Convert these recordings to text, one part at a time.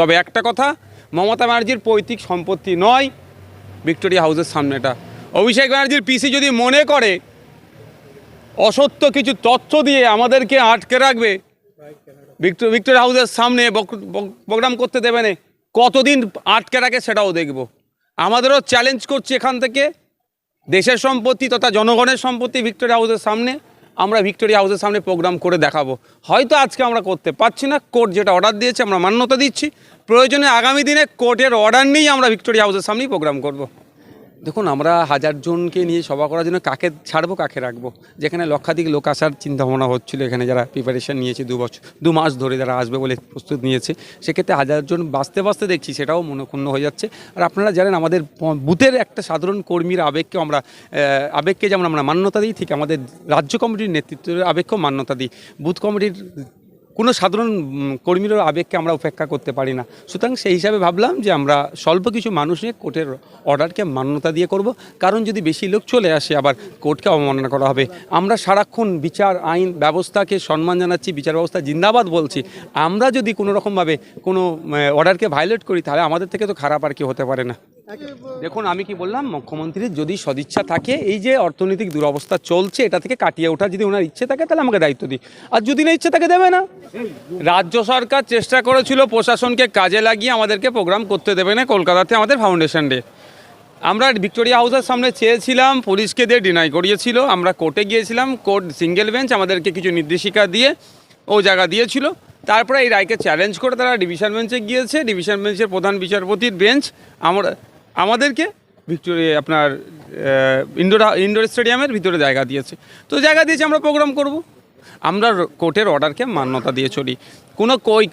তবে একটা কথা, মমতা ব্যানার্জির পৈতৃক সম্পত্তি নয়, ভিক্টোরিয়া হাউসের সামনেটা অভিষেক ব্যানার্জির পিসি যদি মনে করে, অসত্য কিছু তথ্য দিয়ে আমাদেরকে আটকে রাখবে, ভিক্টো, ভিক্টোরিয়া হাউসের সামনে প্রোগ্রাম করতে দেবে না, কতদিন আটকে রাখে সেটাও দেখব। আমাদেরও চ্যালেঞ্জ করছি এখান থেকে, দেশের সম্পত্তি তথা জনগণের সম্পত্তি ভিক্টোরিয়া হাউসের সামনে আমরা ভিক্টোরিয়া হাউসের সামনে প্রোগ্রাম করে দেখাবো। হয়তো আজকে আমরা করতে পারছি না কোর্ট যেটা অর্ডার দিয়েছে, আমরা মান্যতা দিচ্ছি। প্রয়োজনে আগামী দিনে কোর্টের অর্ডার নিয়েই আমরা ভিক্টোরিয়া হাউসের সামনেই প্রোগ্রাম করব। দেখুন, আমরা হাজার জনকে নিয়ে সভা করার জন্য কাকে ছাড়বো, কাকে রাখব? যেখানে লক্ষাধিক লোক আসার চিন্তা ভাবনা হচ্ছিল, এখানে যারা প্রিপারেশন নিয়েছে দু বছর, দু মাস ধরে যারা আসবে বলে প্রস্তুত নিয়েছে, সেক্ষেত্রে হাজার জন বাঁচতে বাঁচতে দেখছি সেটাও মনক্ষুণ্ণ হয়ে যাচ্ছে। আর আপনারা জানেন, আমাদের বুথের একটা সাধারণ কর্মীর আবেগকে আমরা আবেগকে যেমন আমরা মান্যতা দিই, ঠিক আমাদের রাজ্য কমিটির নেতৃত্বের আবেগকেও মান্যতা দিই। বুথ কমিটির কোনো সাধারণ কর্মীর আবেগকে আমরা উপেক্ষা করতে পারি না। সুতরাং সেই হিসাবে ভাবলাম যে আমরা স্বল্প কিছু মানুষ নিয়ে কোর্টের অর্ডারকে মান্যতা দিয়ে করব। কারণ যদি বেশি লোক চলে আসে, আবার কোর্টকে অবমাননা করা হবে। আমরা সারাক্ষণ বিচার, আইন, ব্যবস্থাকে সম্মান জানাচ্ছি, বিচার ব্যবস্থা জিন্দাবাদ বলছি। আমরা যদি কোনো রকমভাবে কোনো অর্ডারকে ভায়োলেট করি, তাহলে আমাদের থেকে তো খারাপ আর কি হতে পারে না। দেখুন, আমি কি বললাম, মুখ্যমন্ত্রীর যদি সদিচ্ছা থাকে, এই যে অর্থনৈতিক দুরবস্থা চলছে, এটা থেকে কাটিয়ে ওঠার যদি ওনার ইচ্ছে থাকে, তাহলে আমাকে দায়িত্ব দিই আর যদি না ইচ্ছে থাকে, দেবে না। রাজ্য সরকার চেষ্টা করেছিল প্রশাসনকে কাজে লাগিয়ে আমাদেরকে প্রোগ্রাম করতে দেবে না, কলকাতাতে আমাদের ফাউন্ডেশন ডে। আমরা ভিক্টোরিয়া হাউসের সামনে চেয়েছিলাম, পুলিশকে দিয়ে ডিনাই করিয়েছিল। আমরা কোর্টে গিয়েছিলাম কোর্ট সিঙ্গেল বেঞ্চ আমাদেরকে কিছু নির্দেশিকা দিয়ে ও জায়গা দিয়েছিল। তারপরে এই রায়কে চ্যালেঞ্জ করে তারা ডিভিশন বেঞ্চে গিয়েছে। ডিভিশন বেঞ্চের প্রধান বিচারপতির বেঞ্চ আমরা আমাদেরকে ভিক্টোরিয়া আপনার ইন্ডোর ইন্ডোর স্টেডিয়ামের ভিতরে জায়গা দিয়েছে। তো জায়গা দিয়েছে, আমরা প্রোগ্রাম করব। আমরা কোর্টের অর্ডারকে মান্যতা দিয়ে চলি। কোনো কই,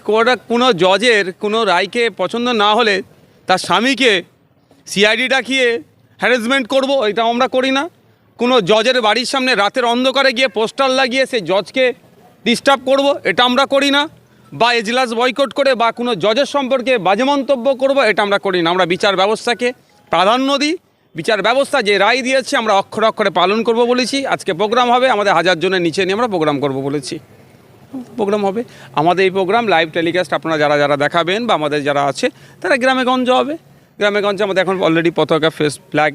কোনো জজের কোনো রায়কে পছন্দ না হলে তার স্বামীকে সিআইডি ডাকিয়ে হ্যারাসমেন্ট করব এটা আমরা করি না। কোনো জজের বাড়ির সামনে রাতের অন্ধকারে গিয়ে পোস্টার লাগিয়ে সেই জজকে ডিস্টার্ব করব, এটা আমরা করি না। বা এজলাস বয়কট করে বা কোনো জজের সম্পর্কে বাজে মন্তব্য করব, এটা আমরা করি না। আমরা বিচার ব্যবস্থাকে প্রাধান্য দিই। বিচার ব্যবস্থা যে রায় দিয়েছে, আমরা অক্ষরে অক্ষরে পালন করব বলেছি। আজকে প্রোগ্রাম হবে, আমাদের হাজার জনের নিচে নিয়ে আমরা প্রোগ্রাম করব বলেছি। প্রোগ্রাম হবে। আমাদের এই প্রোগ্রাম লাইভ টেলিকাস্ট আপনারা যারা যারা দেখাবেন বা আমাদের যারা আছে, তারা গ্রামে গঞ্জ হবে। গ্রামে গঞ্জে আমাদের এখন অলরেডি পতাকা ফেস ফ্ল্যাগ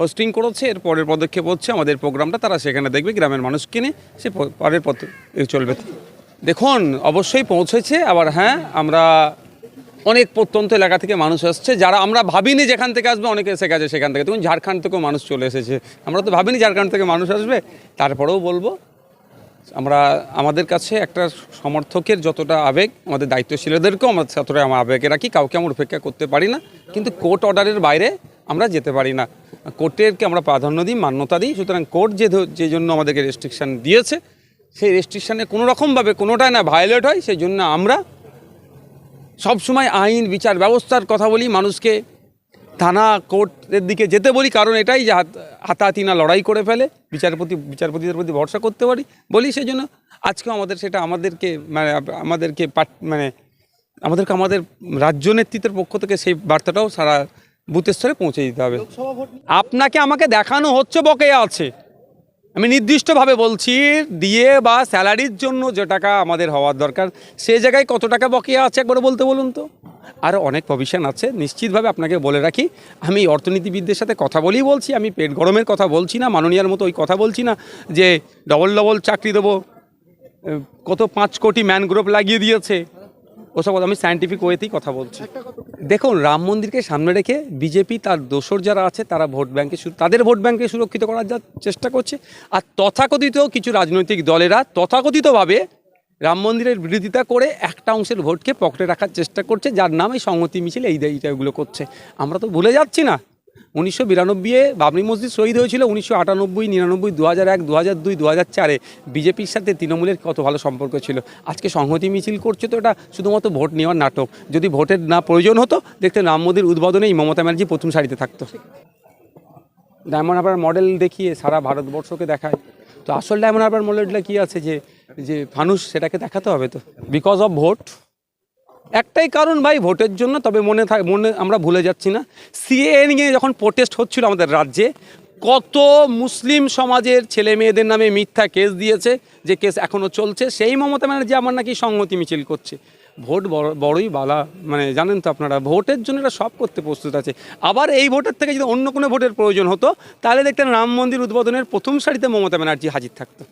হোস্টিং করেছে। এর পরের পদক্ষেপ হচ্ছে আমাদের প্রোগ্রামটা, তারা সেখানে দেখবে, গ্রামের মানুষ কিনে সে পরের পথ চলবে। দেখুন, অবশ্যই পৌঁছেছে। আবার হ্যাঁ আমরা অনেক প্রত্যন্ত এলাকা থেকে মানুষ আসছে। যারা আমরা ভাবিনি যেখান থেকে আসবে, অনেকে এসে গেছে সেখান থেকে। দেখুন, ঝাড়খণ্ড থেকেও মানুষ চলে এসেছে। আমরা তো ভাবিনি ঝাড়খণ্ড থেকে মানুষ আসবে। তারপরেও বলব, আমরা আমাদের কাছে একটা সমর্থকের যতটা আবেগ, আমাদের দায়িত্বশীলদেরকেও আমরা ততটা আমার আবেগে রাখি। কাউকে আমরা উপেক্ষা করতে পারি না। কিন্তু কোর্ট অর্ডারের বাইরে আমরা যেতে পারি না। কোর্টেরকে আমরা প্রাধান্য দিই, মান্যতা দিই। সুতরাং কোর্ট যে যে জন্য আমাদেরকে রেস্ট্রিকশান দিয়েছে, সেই রেস্ট্রিকশানে কোনো রকমভাবে কোনোটাই না ভায়োলেট হয়, সেই জন্য আমরা সবসময় আইন বিচার ব্যবস্থার কথা বলি মানুষকে থানা কোর্টের দিকে যেতে বলি কারণ এটাই যে হাত হাতাহাতি না লড়াই করে ফেলে বিচারপতি বিচারপতিদের প্রতি ভরসা করতে পারি বলি সেই জন্য আজকেও আমাদের সেটা আমাদেরকে মানে আমাদেরকে পাট- মানে আমাদেরকে আমাদের রাজ্য নেতৃত্বের পক্ষ থেকে সেই বার্তাটাও সারা বুথের স্তরে পৌঁছে দিতে হবে। আপনাকে আমাকে দেখানো হচ্ছে বকেয়া আছে। আমি নির্দিষ্টভাবে বলছি, দিয়ে বা স্যালারির জন্য যে টাকা আমাদের হওয়ার দরকার, সে জায়গায় কত টাকা বকেয়া আছে একবার বলতে বলুন তো। আরও অনেক প্রভিশন আছে, নিশ্চিতভাবে আপনাকে বলে রাখি, আমি অর্থনীতিবিদদের সাথে কথা বলেই বলছি, আমি পেট গরমের কথা বলছি না, মাননীয়ার মতো ওই কথা বলছি না, যে ডবল ডবল চাকরি দেবো কত পাঁচ কোটি ম্যানগ্রোভ লাগিয়ে দিয়েছে, ওসব আমি সায়েন্টিফিক ওয়েতেই কথা বলছি। দেখুন, রাম মন্দিরকে সামনে রেখে বিজেপি তার দোসর যারা আছে, তারা ভোট ব্যাংকে তাদের ভোট ব্যাংকে সুরক্ষিত করার যা চেষ্টা করছে। আর তথাকথিত কিছু রাজনৈতিক দলেরা তথাকথিতভাবে রাম মন্দিরের বিরোধিতা করে একটা অংশের ভোটকে পকেটে রাখার চেষ্টা করছে, যার নামে সংহতি মিছিল এই এইটাগুলো করছে। আমরা তো ভুলে যাচ্ছি না। উনিশশো বিরানব্বইয়ে বাবরি মসজিদ শহীদ হয়েছিল, উনিশশো আটানব্বই, নিরানব্বই দু হাজার এক দু হাজার দুই দু হাজার চারে। বিজেপির সাথে তৃণমূলের কত ভালো সম্পর্ক ছিল? আজকে সংহতি মিছিল করছে তো এটা শুধুমাত্র ভোট নেওয়ার নাটক। যদি ভোটের না প্রয়োজন হতো, দেখতে রাম মোদীর উদ্বোধনেই মমতা ব্যানার্জি প্রথম সারিতে থাকতো। ডায়মন্ড হারবার মডেল দেখিয়ে সারা ভারতবর্ষকে দেখায়। তো আসল ডায়মন্ড হারবার মডেলটা কী আছে যে যে ফানুষ সেটাকে দেখাতে হবে তো? বিকজ অফ ভোট একটাই কারণ ভাই, ভোটের জন্য, তবে মনে থাক, মনে, আমরা ভুলে যাচ্ছি না। সিএ নিয়ে যখন প্রোটেস্ট হচ্ছিল আমাদের রাজ্যে, কত মুসলিম সমাজের ছেলে মেয়েদের নামে মিথ্যা কেস দিয়েছে, যে কেস এখনও চলছে। সেই মমতা ব্যানার্জি আমার নাকি সংহতি মিছিল করছে। ভোট বড়, বড়ই বালা মানে জানেন তো আপনারা, ভোটের জন্য এরা সব করতে প্রস্তুত আছে। আবার এই ভোটের থেকে যদি অন্য কোনো ভোটের প্রয়োজন হতো, তাহলে দেখতেন রাম মন্দির উদ্বোধনের প্রথম সারিতে মমতা ব্যানার্জি হাজির থাকতো।